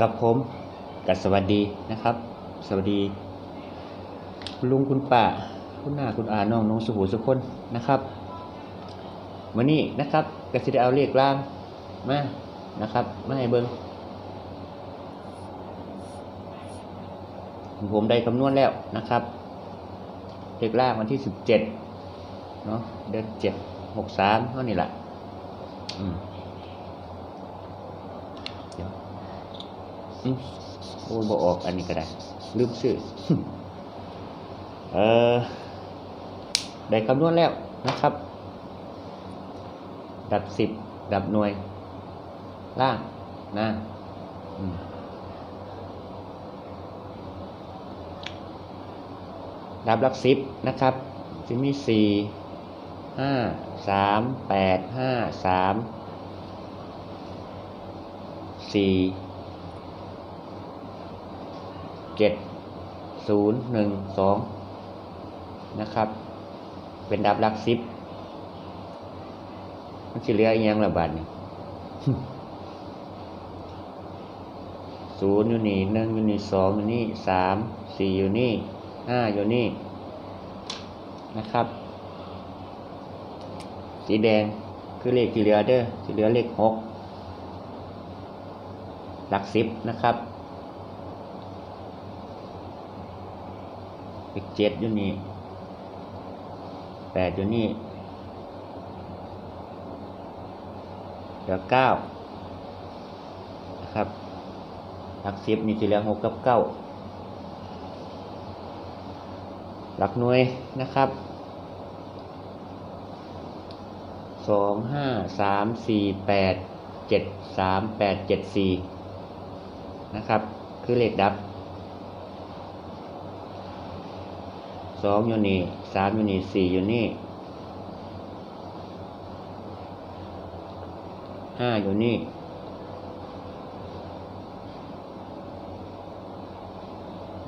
กับผมกับสวัสดีนะครับ สวัสดีคุณลุงคุณป้าคุณหน้าคุณอาน้องน้องสุหูสุคนนะครับวันนี้นะครับก็จะได้เอาเลขล่างมานะครับมาให้เบิ้งผมได้คำนวณแล้วนะครับ เลขล่างวันที่สิบเจ็ดเนาะเดือนเจ็ดหกสามเท่านี้แหละอืมเดี๋ยวอืม โอ้ยบอออกอันนี้ก็ได้ลืมชื่อเออได้คำนวณแล้วนะครับ ดับสิบดับหน่วย ล่างนะอืมดับหลักสิบนะครับจะมีสี่ห้าสามแปดห้าสามสี่ เจ็ดศูนย์หนึ่งสองนะครับ เป็นดับลักสิบมันจะเหลืออีกยังละบาทนี่ศูนย์อยู่นี่หนึ่งอยู่นี่สองอยู่นี่สามสี่อยู่นี่ห้าอยู่นี่นะครับ สีแดงคือเลขที่เหลือเด้อที่เหลือเลขหกหลักสิบนะครับ เลขเจ็ดอยู่นี่แปดอยู่นี่เหลือเก้านะครับหลักสิบนี่จะเหลือหกกับเก้าหลักหน่วยนะครับสองห้าสามสี่แปดเจ็ดสามแปดเจ็ดสี่นะครับ คือเลขดับ สองอยู่นี่สามอยู่นี่สี่อยู่นี่ห้าอยู่นี่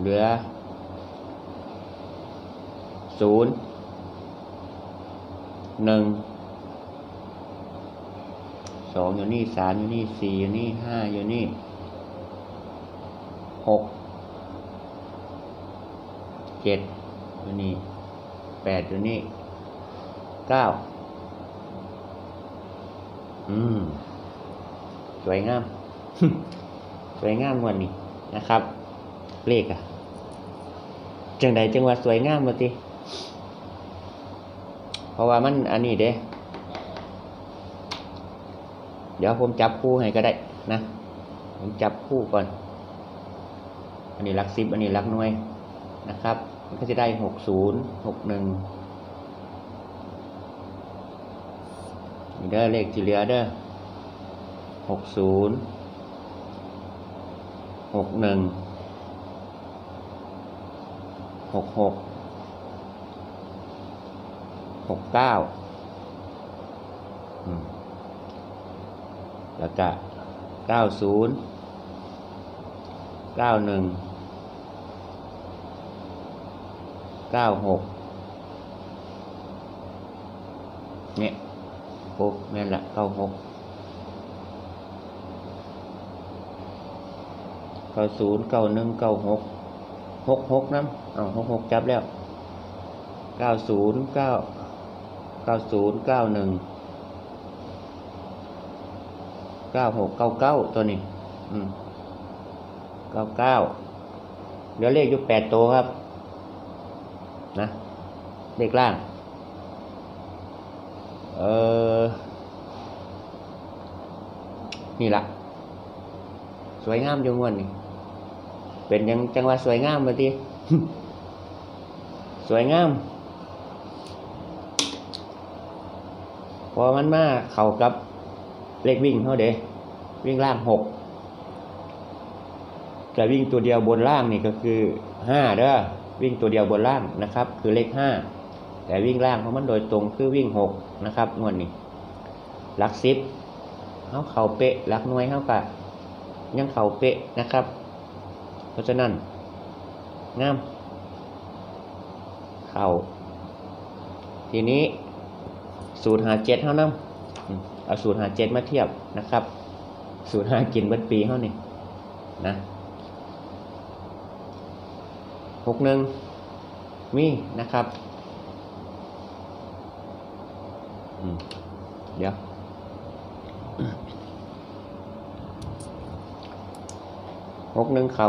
เหลือศูนย์หนึ่งสองอยู่นี่สามอยู่นี่สี่อยู่นี่ห้าอยู่นี่หกเจ็ด อยู่นี่แปดอยู่นี่เก้าอืม สวยงาม สวยงามกวันนี้นะครับ เลขอะจังใดจังว่าสวยงามมาติเพราะว่ามันอันนี้เด้ เดี๋ยวผมจับคู่ให้ก็ได้นะ ผมจับคู่ก่อน อันนี้หลักสิบอันนี้หลักหน่วยนะครับมัน ก็จะได้หกศูนย์หกหนึ่งเด้อเลขที่เหลือเด้อหกศูนย์หกหนึ่งหกหกหกเก้าแล้วก็เก้าศูนย์เก้าหนึ่ง เก้าหกเนี่ยโอ้แม่นละเก้าหกเก้าศูนย์เก้าหนึ่งเก้าหกหกหกน้ำเอาหกหกจับแล้วเก้าศูนย์เก้าเก้าศูนย์เก้าหนึ่งเก้าหกเก้าเก้าตัวนี้ อืมเก้าเก้าเดี๋ยวเลขอยู่แปดตัวครับ นะเลขล่างเออนี่ละสวยงามอยู่งวนนี่เป็นยังจังหวะสวยงามมาทีสวยงาม พอมันมาเข้ากับเลขวิ่งเขาเด้วิ่งล่างหกจะวิ่งตัวเดียวบนล่างนี่ก็คือห้าเด้อ วิ่งตัวเดียวบนล่างนะครับ คือเลขห้าแต่วิ่งล่างของมันโดยตรงคือวิ่งหกนะครับงวดนี้ลักสิบเขาเข่าเป๊ะลักน่วยเขากะยังเข่าเป๊ะนะครับ เพราะฉะนั้นงาม เข่าทีนี้สูตรหาเจ็ดเท่านั้นเอาสูตรหาเจ็ดมาเทียบนะครับ สูตรหากินเบิดปีเท่านี่นะ หกหนึ่งมีนะครับเดี๋ยวหกหนึ่งเขา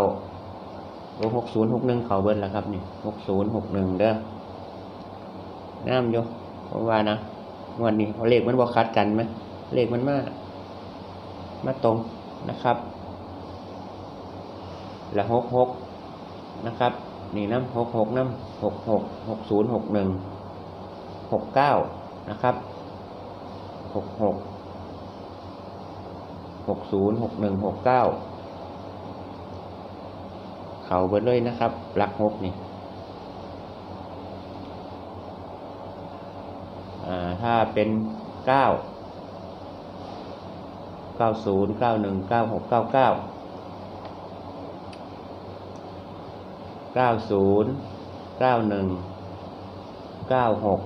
โอ้หกศูนย์หกหนึ่งเขาเบิ้ลแล้วครับนี่หกศูนย์หกหนึ่งเด้อน้ำอยู่ผมว่านะวันนี้เพราะเลขมันบอคัดกันไหมเลขมันมามาตรงนะครับ แล้วหกหกนะครับ นี่น้ำหกหกน้ำหกหกหกศูนย์หกหนึ่งหกเก้านะครับหกหกหกศูนย์หกหนึ่งหกเก้าเขาเบิดเลยนะครับหลักหกนี่ถ้าเป็นเก้าเก้าศูนย์เก้าหนึ่งเก้าหกเก้าเก้า เก้าศูนย์เก้าหนึ่งเก้าหก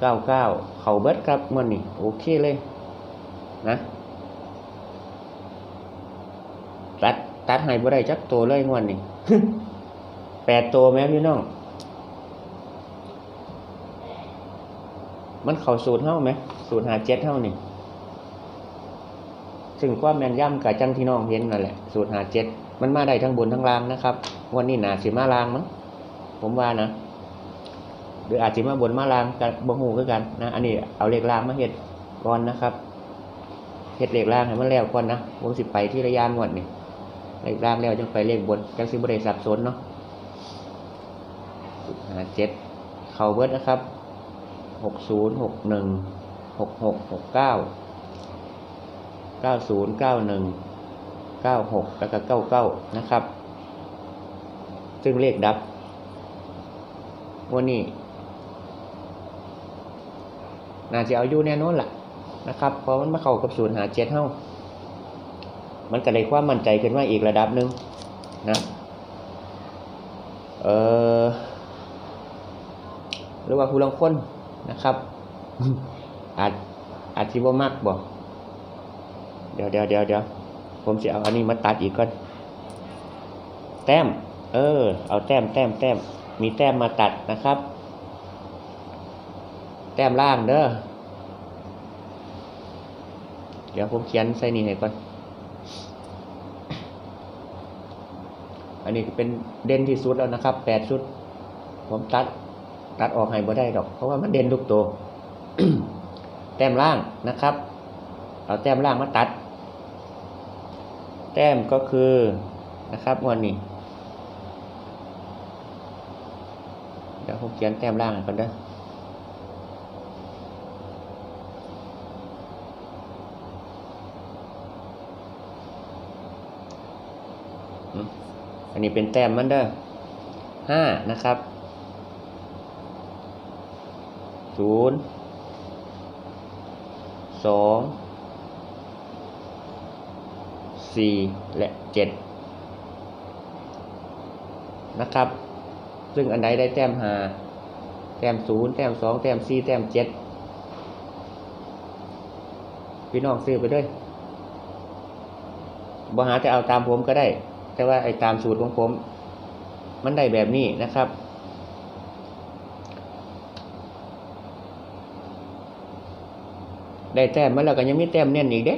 เก้าเก้าเขาเบิดครับมันนี่โอเคเลย นะ ตัดตัดให้บ่ได้จักตัวเลยงวดนี้แปดตัวแม่พี่น้อง มันเข้าสูตรเท่าไหม สูตรหาเจ็ดเท่านี่ ซึ่งความแม่นย่ำกับจังที่น้องเห็นนั่นแหละ สูตรหาเจ็ด มันมาได้ทั้งบนทั้งล่างนะครับ วันนี้หนาสิมาล่างมั้งผมว่านะหรืออาจจะมาบนมาล่างกับบ่ฮู้คือกันนะอันนี้เอาเลขล่างมาเฮ็ดก่อนนะครับเฮ็ดเลขล่างให้มันแล้วก่อนนะผมสิไปที่ระยางวดนี่เลขล่างแล้วจังไปเลขบนจังสิบ่ได้สับสนเนาะเจ็ดเข้าเบิร์ดนะครับหกศูนย์หกหนึ่งหกหกหกเก้าเก้าศูนย์เก้าหนึ่ง เก้าหกแล้วก็เก้าเก้านะครับ ซึ่งเลขดับวันนี้น่าจะเอาอยู่แน่นอนล่ะนะครับ เพราะมันมาเข้ากับศูนย์หาเจ็ดเท่ามันก็เลยความมั่นใจขึ้นมาอีกระดับหนึ่งนะเออหรือว่าผู้ลังคนนะครับ อาจอาจที่ว่ามากบ่เดี๋ยวเดี๋ยวเดี๋ยวเดี๋ยว ผมจะเอาอันนี้มาตัดอีกก่อน แต้ม เออ เอาแต้มแต้มแต้ม มีแต้มมาตัดนะครับ แต้มล่างเด้อ เดี๋ยวผมเขียนใส่นี่ให้ก่อน อันนี้เป็นเด่นที่สุดแล้วนะครับ แปดชุด ผมตัด ตัดออกให้บ่ได้ดอก เพราะว่ามันเด่นทุกตัว แต้มล่างนะครับ เอาแต้มล่างมาตัด แต้มก็คือนะครับวันนี้เดี๋ยวผมเขียนแต้มล่างก่อนเด้ออันนี้เป็นแต้มมันเด้อห้านะครับศูนย์สอง สี่และเจ็ดนะครับ ซึ่งอันใดได้แต้มหาแต้มศูนย์แต้มสองแต้มสี่แต้มเจ็ดพี่น้องซื้อไปด้วยบหาจะเอาตามผมก็ได้ แต่ว่าไอ้ตามสูตรของผม มันได้แบบนี้นะครับ ได้แต้มมาแล้วก็ยังมีแต้มเน่นอีกเด้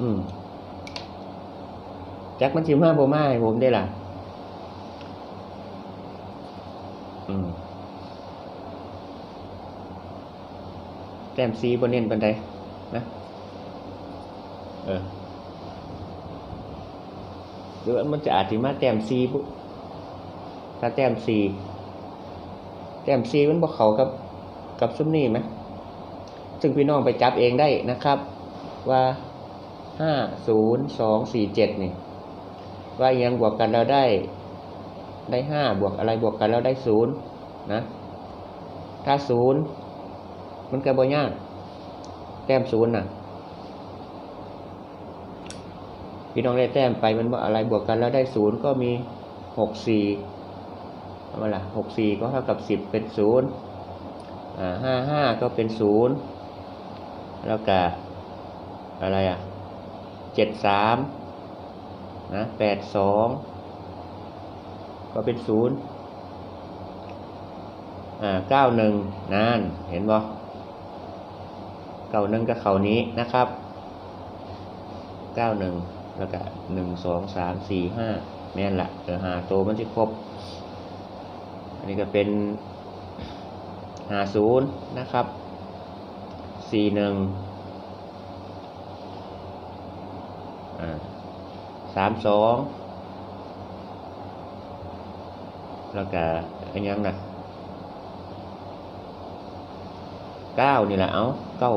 อืมจักมันสิมาบ่มาให้ผมได้ล่ะ อืมแต้มซีบ่เน้นปานใดนะเออหรือว่ามันจะอาจจะมาแต้มซีปุ๊ถ้าแต้มซีแต้มซีมันบ่เขากับกับซุ้มนี่ไหมซึ่งพี่น้องไปจับเองได้นะครับ ว่า ห้าศูนย์สองสี่เจ็ดนี่ว่ายังบวกกันแล้วได้ได้ห้าบวกอะไรบวกกันแล้วได้ศูนย์นะถ้าศูนย์มันก็บ่ยากแต้มศูนย์น่ะพี่น้องได้แต้มไปมันว่าอะไรบวกกันแล้วได้ศูนย์ก็มีหกสี่เอามาละหกสี่ก็เท่ากับสิบเป็นศูนย์อ่าห้าห้าก็เป็นศูนย์แล้วก็อะไรอะ เจ็ดสามนะแปดสองก็เป็นศูนย์อ่าเก้าหนึ่งนานเห็นบ่เก้าหนึ่งก็เขานี้นะครับเก้าหนึ่งแล้วก็หนึ่งสองสามสี่ห้าแม่นละเออหาโตวมันจะครบ อันนี้ก็เป็นหาศูนย์นะครับสี่หนึ่งอ่า สามสองแล้วก็อันยังนะเก้านี่แหละเอาเก้า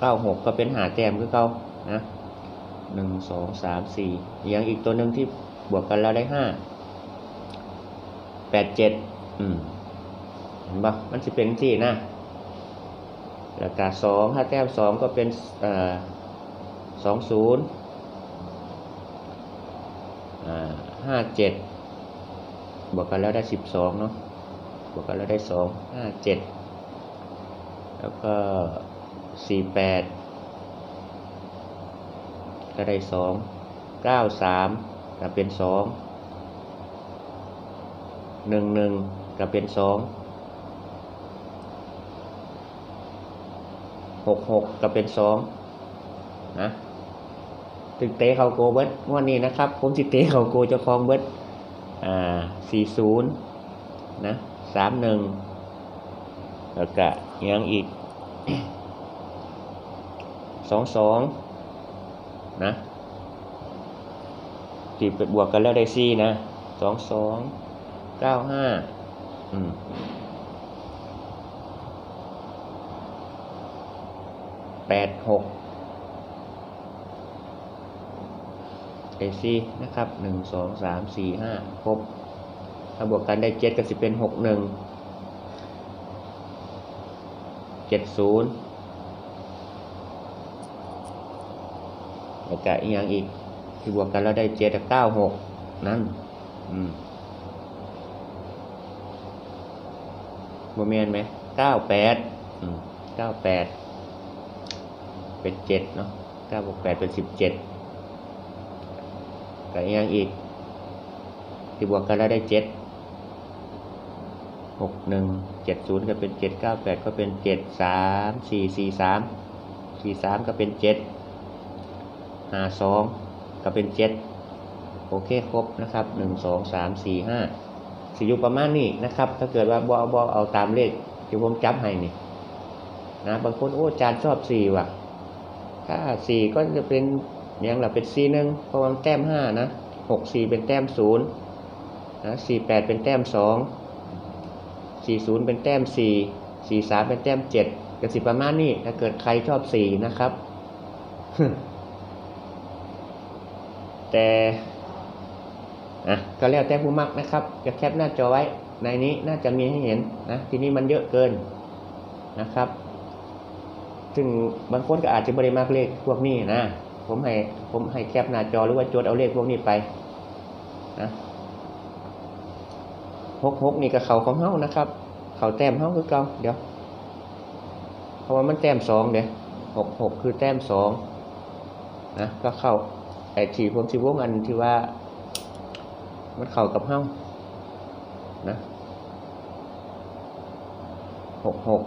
เก้าหกก็เป็นหาแต้มคือเก้านะหนึ่งสองสามสี่ยังอีกตัวหนึ่งที่บวกกันแล้วได้ห้าแปดเจ็ดอืมเห็นปะมันจะเป็นที่นะแล้วก็สองถ้าแต้มสองก็เป็นอ่าสองศูนย์อ่า ห้าเจ็ดบวกกันแล้วได้สิบสองเนาะบวกกันแล้วได้สองห้าเจ็ดแล้วก็สี่แปดก็ได้สองเก้าสามก็เป็นสองหนึ่งหนึ่งก็เป็นสองหกหกก็เป็นสองนะ ตึกเตะเขาโกเบิดงวันนี้นะครับ ผมสิเตะเขาโกจะคลองเบิร์ดอ่าสี่ศูนย์นะสามหนึ่งแล้วก็ยังอีกสองสองนะตีไปบวกกันแล้วได้สี่นะสองสองเก้าห้าอืมแปดหก เอซีนะครับหนึ่งสองสามสี่ห้าครบถ้าบวกกันได้เจ็ดก็สิเป็นหกหนึ่งเจ็ดศูนย์แล้วก็อีกอย่างอีกที่บวกกันแล้วได้เจ็ดเก้าหกนั่นอืมโมเมนไหมเก้าแปดอืมเก้าแปดเป็นเจ็ดเนาะเก้าบวกแปดเป็นสิบเจ็ด กับอีกอย่างอีกที่บวกกันแล้วได้เจ็ดหกหนึ่งเจ็ดศูนย์ก็เป็นเจ็ดเก้าแปดก็เป็นเจ็ดสามสี่สี่สามสี่สามก็เป็นเจ็ดห้าสองก็เป็นเจ็ดโอเคครบนะครับหนึ่งสองสามสี่ห้าสิอยู่ประมาณนี้นะครับ ถ้าเกิดว่าบอบอเอาตามเลขที่ผมจับให้นี่นะบางคนโอ้จานชอบสี่ว่ะถ้าสี่ก็จะเป็น อย่างเราเป็นสีหนึ่งเพราะว่าแต้มห้านะหกสี่เป็นแต้มศูนย์นะสี่แปดเป็นแต้มสองสี่ศูนย์เป็นแต้มสี่สี่สามเป็นแต้มเจ็ดกับสิประมาณนี้ถ้าเกิดใครชอบสี่นะครับ แต่อะก็แล้วแต่ผู้มักนะครับ จะแคปหน้าจอไว้ในนี้น่าจะมีให้เห็นนะทีนี้มันเยอะเกินนะครับ ซึ่งบางคนก็อาจจะบริมากเลขพวกนี้นะ ผมให้ผมให้แคปหน้าจอหรือว่าจดเอาเลขพวกนี้ไปนะหกหกนี่กับเข่าของเฮานะครับ เข่าแต้มเฮาคือเก่าเดี๋ยว เพราะว่ามันแต้มสองเดี๋ยวหกหกคือแต้มสองนะก็เข้าไอ้ที่ผมสิวงอันที่ว่า มันเข้ากับเฮานะหกหก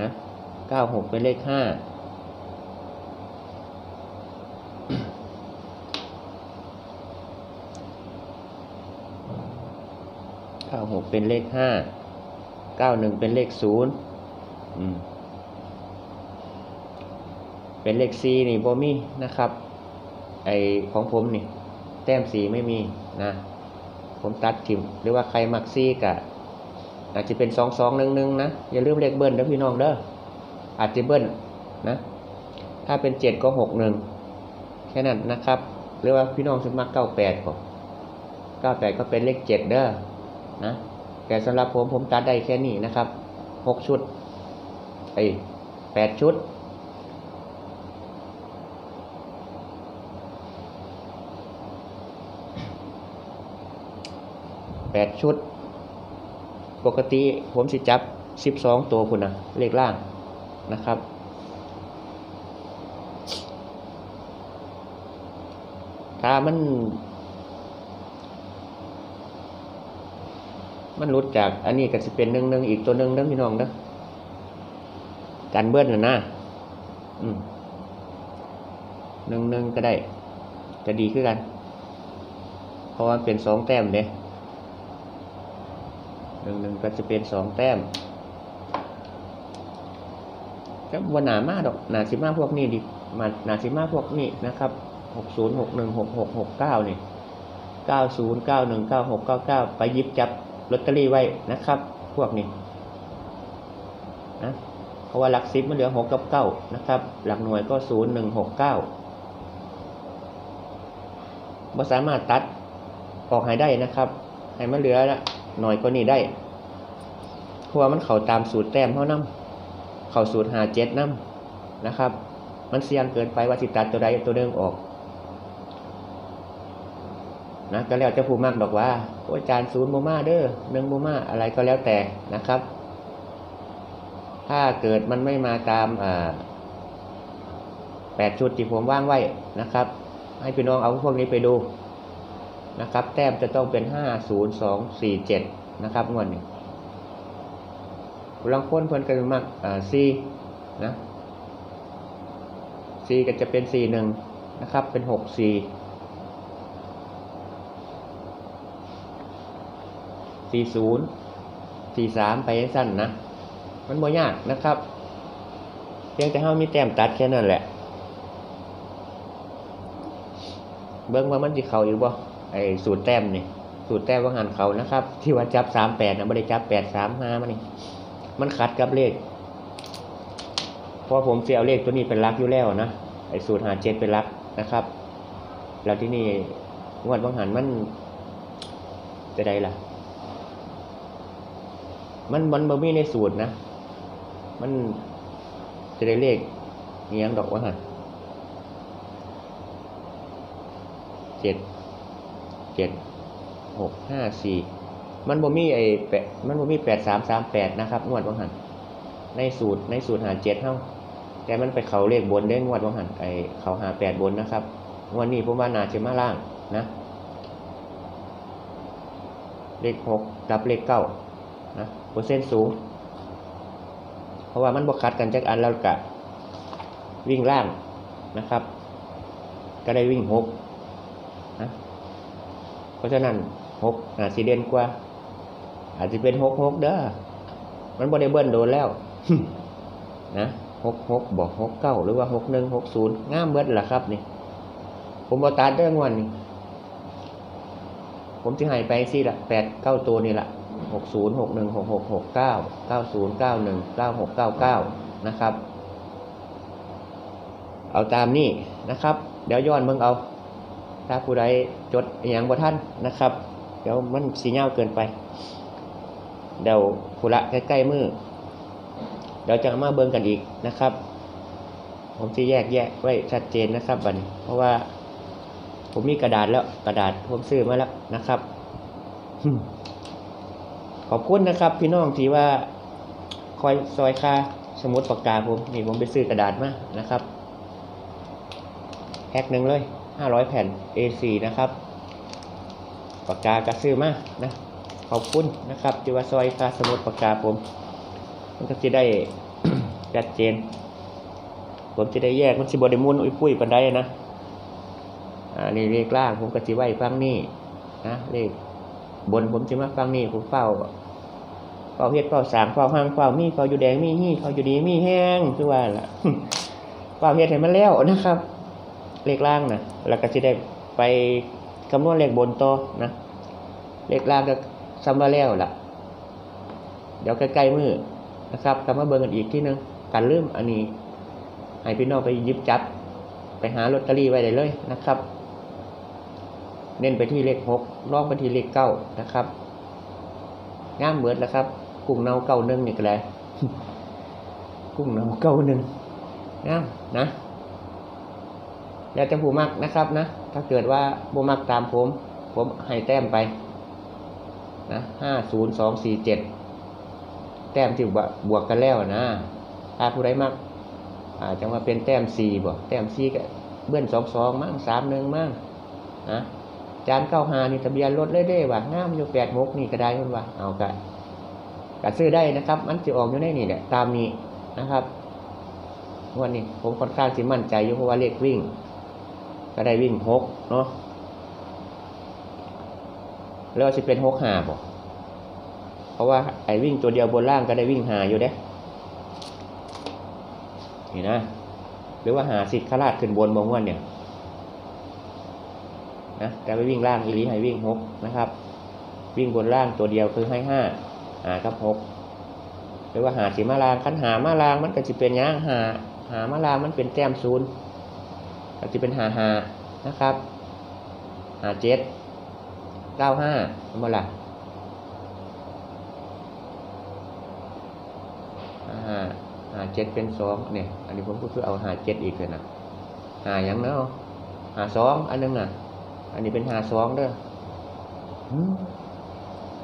นะเก้าหกเป็นเลขห้า ก้าหกเป็นเลขห้าเก้าหนึ่งเป็นเลขศูนย์เป็นเลขสี่นี่บ่มีนะครับ ไอของผมนี่ แต้มสีไม่มีนะ ผมตัดทิมหรือว่าใครมักซี่กะอาจจะเป็นสองสองหนึ่งหนึ่งนะ อย่าลืมเลขเบิ้ลนะพี่น้องเด้ออาจจะเบิ้ลนะ ถ้าเป็นเจ็ดก็หกหนึ่งแค่นั้นนะครับ หรือว่าพี่น้องสมัครเก้าแปดก็เก้าแปดก็เป็นเลขเจ็ดเด้อ นะแต่สำหรับผมผมตัดได้แค่นี้นะครับหกชุดไอ้แปดชุด แปดชุด ปกติผมสิจับสิบสองตัวคุณนะเลขล่างนะครับถ้ามัน มันหลุดจาก อันนี้ก็จะเป็นหนึ่งหนึ่งอีกตัวหนึ่งเด้อพี่น้องเด้อการเบิ้ลน่ะนะอืมหนึ่งหนึ่งก็ได้จะดีขึ้นกัน เพราะว่าเป็นสองแต้มเด้หนึ่งหนึ่งก็จะเป็นสองแต้มก็วันหนามากดอกหนาสิมาพวกนี้ดิมาหนาสิมาพวกนี้นะครับหกศูนย์หกหนึ่งหกหกหกเก้านี่เก้าศูนย์เก้าหนึ่งเก้าหกเก้าเก้าไปยิบจับ ลอตเตอรี่ไว้นะครับ พวกนี้นะเพราะว่าหลักสิบมันเหลือหกกับเก้านะครับ หลักหน่วยก็ศูนย์หนึ่งหกเก้าบ่สามารถตัดออกให้ได้นะครับให้มันเหลือละหน่อยกว่านี้ได้เพราะว่ามันเข้าตามสูตรแต้มเท่านั้นเข้าสูตรหาเจ็ดน้ำนะครับ มันเสี่ยงเกินไปว่าสิตัดตัวใดตัวหนึ่งออก นะก็แล้วจะผู้มากดอกว่าโอ้ยอาจารย์ศูนย์โมมาเด้อหนึ่งโมมาอะไรก็แล้วแต่นะครับ ถ้าเกิดมันไม่มาตามแปดชุดที่ผมว่างไว้นะครับ ให้พี่น้องเอาพวกนี้ไปดูนะครับ แต้มจะต้องเป็นห้าศูนย์สองสี่เจ็ดนะครับงวดนี้ลังค้นเพิ่นกันมากอ่าซีนะซีก็จะเป็นสี่หนึ่งนะครับ เป็นหกสี่ สี่ศูนย์สี่สามไปสั้นนะ มันบ่ยากนะครับ เพียงแต่เฮามีแต้มตัดแค่นั้นแหละ เบิ้งว่ามันสิเขาอยู่บ่ไอ้สูตรแต้มนี่สูตรแต้มว่าหันเขานะครับ ที่ว่าจับสามแปดนะไม่ได้จับแปดสามห้ามันนี่มันขัดกับเลขเพราะผมเสียเอาเลขตัวนี้เป็นลักอยู่แล้วนะไอ้สูตรหาเจ็ดเป็นลักนะครับ แล้วที่นี่งวดบางหันมันจะได้ล่ะ มันมันบ่มีในสูตรนะ มันจะได้เลขเงี้ยงดอกว่าหันเจ็ดเจ็ดหกห้าสี่มันบ่มีไอ้แปดมันบ่มีแปดสามสามแปดนะครับงวดบางหันในสูตรในสูตรหาเจ็ดเท่าแต่มันไปเขาเลขบนได้งวดบางหันไอ้เขาหาแปดบนนะครับงวันนี้ผมว่านาจะมาล่างนะ เลขหกกับเลขเก้า นะเปอร์เซ็นต์สูง เพราะว่ามันบวกคัดกันจากอันแล้วกะวิ่งล่างนะครับ ก็ได้วิ่งหกนะเพราะฉะนั้นหกอาจจะเด่นกว่า อาจจะเป็นหกหกเด้อมันบริเบิลโดนแล้วนะหกหกบอกหกเก้าหรือว่าหกหนึ่งหกศูนย์ง่ามเบิดล่ะครับนี่ ผมบอตัดเรื่องวันนี้ผมจะให้ไปสิละแปดเก้าตัวนี่ละ หกศูนย์หกหนึ่งหกหกหกเก้าเก้าศูนย์เก้าหนึ่งเก้าหกเก้าเก้านะครับ เอาตามนี่นะครับ เดี๋ยวย้อนเบิ่งเอา ถ้าผู้ใดจดอย่างบ่ท่านนะครับ เดี๋ยวมันสีเงาเกินไป เดี๋ยวผู้ละใกล้ๆมือเดี๋ยวจะมาเบิ่งกันอีกนะครับ ผมจะแยกแยะไว้ชัดเจนนะครับบัดนี้ เพราะว่าผมมีกระดาษแล้วกระดาษผมซื้อมาแล้วนะครับ ขอบคุณนะครับ พี่น้องที่ว่าคอยซอยค่าสมุดปากกาผมนี่ผมไปซื้อกระดาษมานะครับแพ็คหนึ่งเลยห้าร้อยแผ่น A4 นะครับปากกากระซื้อมานะขอบคุณนะครับที่ว่าซอยค่าสมุดปากกาผม มันก็จะได้ชัดเจน ผมจะได้แยกมันสิบไดมุนอุ้ยปุ้ยปันได้นะอ่านี่เลขล่างผมก็สิไว้ฟังนี่นะเลขบนผมจะมาฟังนี่ผมเฝ้า เฝ้าเฮ็ดเฝ้าสางเฝ้าห้างเฝ้ามีเฝ้าอยู่แดงมีฮี่เฝ้าอยู่ดีมีแห้งคือว่าล่ะเฝ้าเฮ็ดให้มันแล้วนะครับ เลขล่างนะแล้วก็จะได้ไปคำนวณเลขบนต่อนะเลขล่างก็ซ้ำว่าแล้วล่ะ เดี๋ยวใกล้ๆมือนะครับกลับมาเบิ่งกันอีกที่นึงการลืมอันนี้ให้พี่น้องไปยิบจับ ไปหาลอตเตอรี่ไว้ได้เลยนะครับ เน้นไปที่เลขหกลองไปที่เลขเก้านะครับง่ามเหมือนแล้วครับ กุ้งเน่าเก้านึ่งนี่ก็เลยกุ้งเน่าเก้านึ่งง่านะแล้วจะผูมักนะครับนะ ถ้าเกิดว่าบูมักตามผม ผมให้แต้มไปนะห้าศูนย์สองสี่เจ็ดแต้มที่บวกกันแล้วนะถ้าผู้ใดมักอาจจะมาเป็นแต้มสี่บ่แต้มสี่ก็เบื้อนสองสองมั่งสามหนึ่งมั่งนะจานเก้าหานี่ทะเบียนรถเลยเด้ว่างามอยู่แปดมกนี่ก็ได้เพิ่นว่าเอากะ กะซื้อได้นะครับ มันจะออกอยู่ในนี่แหละตามนี้นะครับวันนี้ผมค่อนข้างสิมั่นใจอยู่เพราะว่าเลขวิ่ง ก็ได้วิ่งหกเนาะแล้วจะเป็นหกหาบ่เพราะว่าไอ้วิ่งตัวเดียวบนล่างก็ได้วิ่งหาอยู่เด้นี่นะ หรือว่าหาสิทธิ์ขลาดขึ้นบนบางวันเนี่ยนะแต่ไปวิ่งล่างอีลีให้วิ่งหกนะครับ วิ่งบนล่างตัวเดียวคือให้ห้า หากับหกหรือว่าหาสีมาลางคันหามาลางมันก็จะเป็นย่างหาหามาลางมันเป็นแต้มศูนย์ก็จะเป็นหาหานะครับหาเจ็ดเก้าห้าทำไมล่ะหาหาหาเจ็ดเป็นสองเนี่ย อันนี้ผมก็คือเอาหาเจ็ดอีกเลยนะหาอย่างเนาะหาสองอันนึงน่ะอันนี้เป็นหาสองเด้ออืม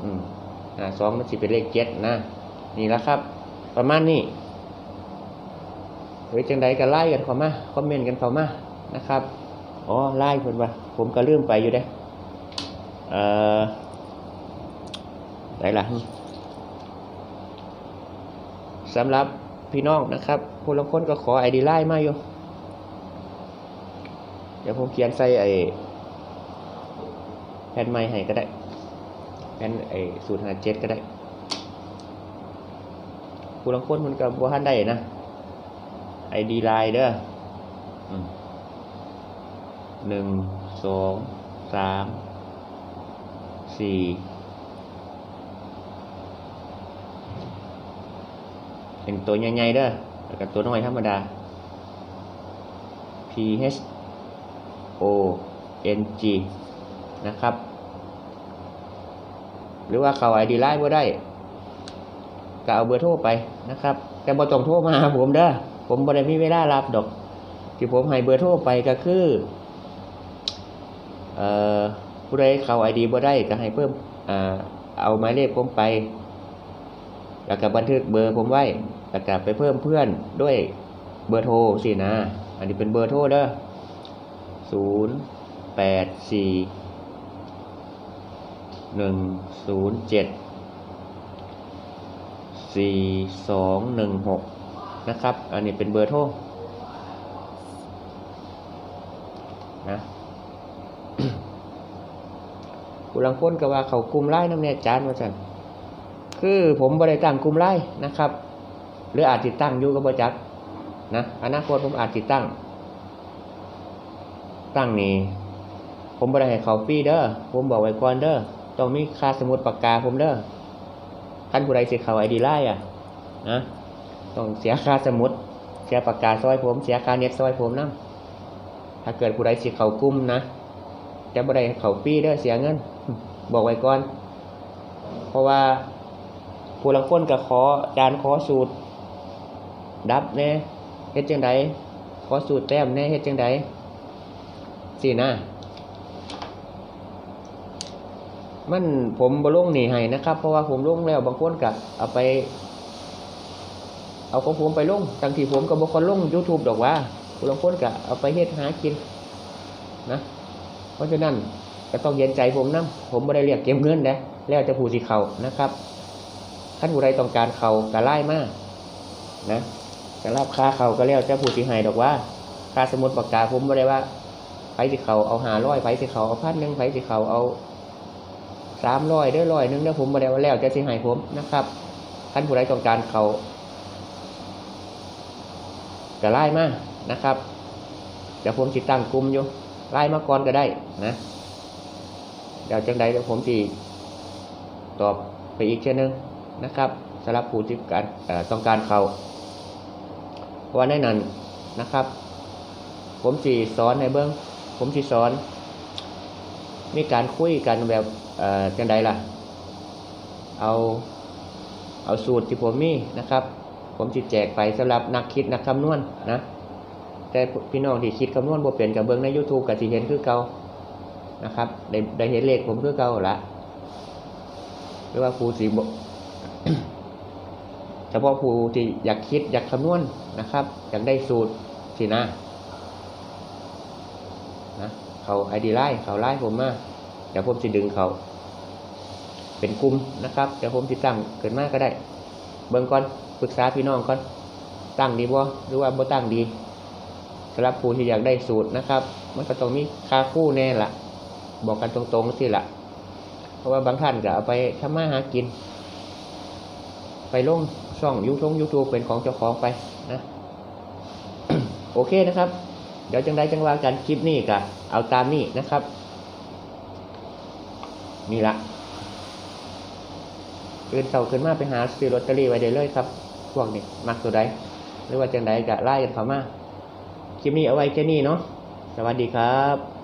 อืม หาสองมันจะเป็นเลขเจ็ดนะ นี่แหละครับ ประมาณนี้หรือจังใดก็ไล่กันเข้ามาคอมเมนต์กันเข้ามานะครับอ๋อไล่คนว่าผมก็ลืมไปอยู่เด้เอ่อไหนล่ะสำหรับพี่น้องนะครับคนละคนก็ขอไอดีไล่มาอยู่เดี๋ยวผมเขียนใส่ไอแผ่นไม้ให้ก็ได้ แผ่นไอ้สูตรหาเจ็ดก็ได้ผู้ลังคนมันกับบัวทันได้นะไอดีไลน์เด้อหนึ่งสองสามสี่เป็นตัวใหญ่ๆเด้อแล้วก็ตัวน้อยธรรมดา P H O N G นะครับ หรือว่าเขาไอดีไลน์บ่ได้ก็เอาเบอร์โทรไปนะครับ แต่บ่ต้องโทรมาผมเด้อผมบ่ได้มีเวลารับดอก ที่ผมให้เบอร์โทรไปก็คือเอ่อผู้ใดเขาไอดีบ่ได้ก็ให้เพิ่มอ่าเอาหมายเลขผมไป แล้วก็บันทึกเบอร์ผมไว้แล้วก็ไปเพิ่มเพื่อนด้วยเบอร์โทรสินะ อันนี้เป็นเบอร์โทรเด้อศูนย์แปดสี่ หนึ่งศูนย์เจ็ดสี่สองหนึ่งหกนะครับ อันนี้เป็นเบอร์โทรนะผู้ลังคนก็ว่าเขากลุ่มไล่น้ำเนี่ยจานว่าจันคือผมบริตั้งกลุ่มไล่นะครับ หรืออาจติดตั้งอยู่กับบจักนะอนาคตผมอาจติดตั้ง ตั้งนี่ผมบริให้เขาฟรีเด้อผมบอกไว้ก่อนเด้อ ต้องมีค่าสมุดปากกาผมเด้อท่านผู้ใดเสียเขาไอดีไล่อะนะต้องเสียค่าสมุดเสียปากกาซอยผม เสียค่าเน็ตซอยผมนะถ้าเกิดผู้ใดเสียเขากุ้มนะจะบ่ได้เขาฟรีเด้อเสียเงิน บอกไว้ก่อน เพราะว่าผู้ลังคนก็ขอจานขอสูตร ดับแน่เฮ็ดจังไดขอสูตรแต้มแน่เฮ็ดจังไดสินะ มันผมบ่ลงนี่ให้นะครับ เพราะว่าผมลงแล้วบางคนก็เอาไปเอาของผมไปลงทั้งที่ผมก็บ่คนลง YouTube ดอกว่าผู้ลางคนก็เอาไปเฮ็ดหากินนะเพราะฉะนั้นก็ต้องเย็นใจผมนะผมบ่ได้เรียกเก็บเงินนะแล้วจะผู้สิเขานะครับท่านผู้ใดต้องการเขาก็ไล่มากนะจะรับค่าเขาก็แล้วจะผู้สิให้ดอกว่าค่าสมุดปากกาผมบ่ได้ว่าไผสิเขาเอาหาร้อยไผสิเขาเอาพันหนึ่งไผสิเขาเอา สามร้อยได้ร้อยหนึงนะผมบ่ได้ว่าแล้วจะสิให้ผมนะครับท่านผู้ใดต้องการเขาก็ไล่มานะครับเดี๋ยวผมสิตั้งกลุ่มอยู่ไล่มาก่อนก็ได้นะเดี๋ยวจังใดเดี๋ยวผมสิตอบไปอีกเช่นนึงนะครับสำหรับผู้ที่การต้องการเขาเพราะว่าในนั้นนะครับ ผมสิสอนในเบื้องผมสิสอน มีการคุยกันแบบเอ่อจังใดล่ะ เอาเอาสูตรที่ผมมีนะครับ ผมสิแจกไปสำหรับนักคิดนักคำนวณนะแต่พี่น้องที่คิดคำนวณบ่เป็นกับเบิ่งใน YouTube ก็สิเห็นคือเก่านะครับได้ได้เห็นเลขผมคือเก่าละหรือว่าครูสิบ่เฉพาะผู้ที่อยากคิดอยากคำนวณนะครับ อยากได้สูตรสินะนะค เขาไอดีไลน์เขาไลน์ผมมาเดี๋ยวผมจะดึงเขา เป็นกลุ่มนะครับ เดี๋ยวผมติดตั้งเกิดมากก็ได้ เบิ่งก่อนปรึกษาพี่น้องก่อนตั้งดีบ่หรือว่าบ่ตั้งดีสำหรับผู้ที่อยากได้สูตรนะครับ มันก็ต้องมีค่าคู่แน่ละบอกกันตรงๆสิละเพราะว่าบางท่านก็เอาไปทำมาหากิน ไปลงช่องยูทงยูทูบเป็นของเจ้าของไปนะ โอเคนะครับ เดี๋ยวจังได้จังว่ากันคลิปนี้กะเอาตามนี้นะครับ นี่ละเดินเสาขึ้นมาไปหาซื้อลอตเตอรี่ไว้ได้เลยครับ พวกนี้มักตัวใดหรือว่าจังไดกะไล่กันเข้ามาคลิปนี้เอาไว้แค่นี้เนาะสวัสดีครับ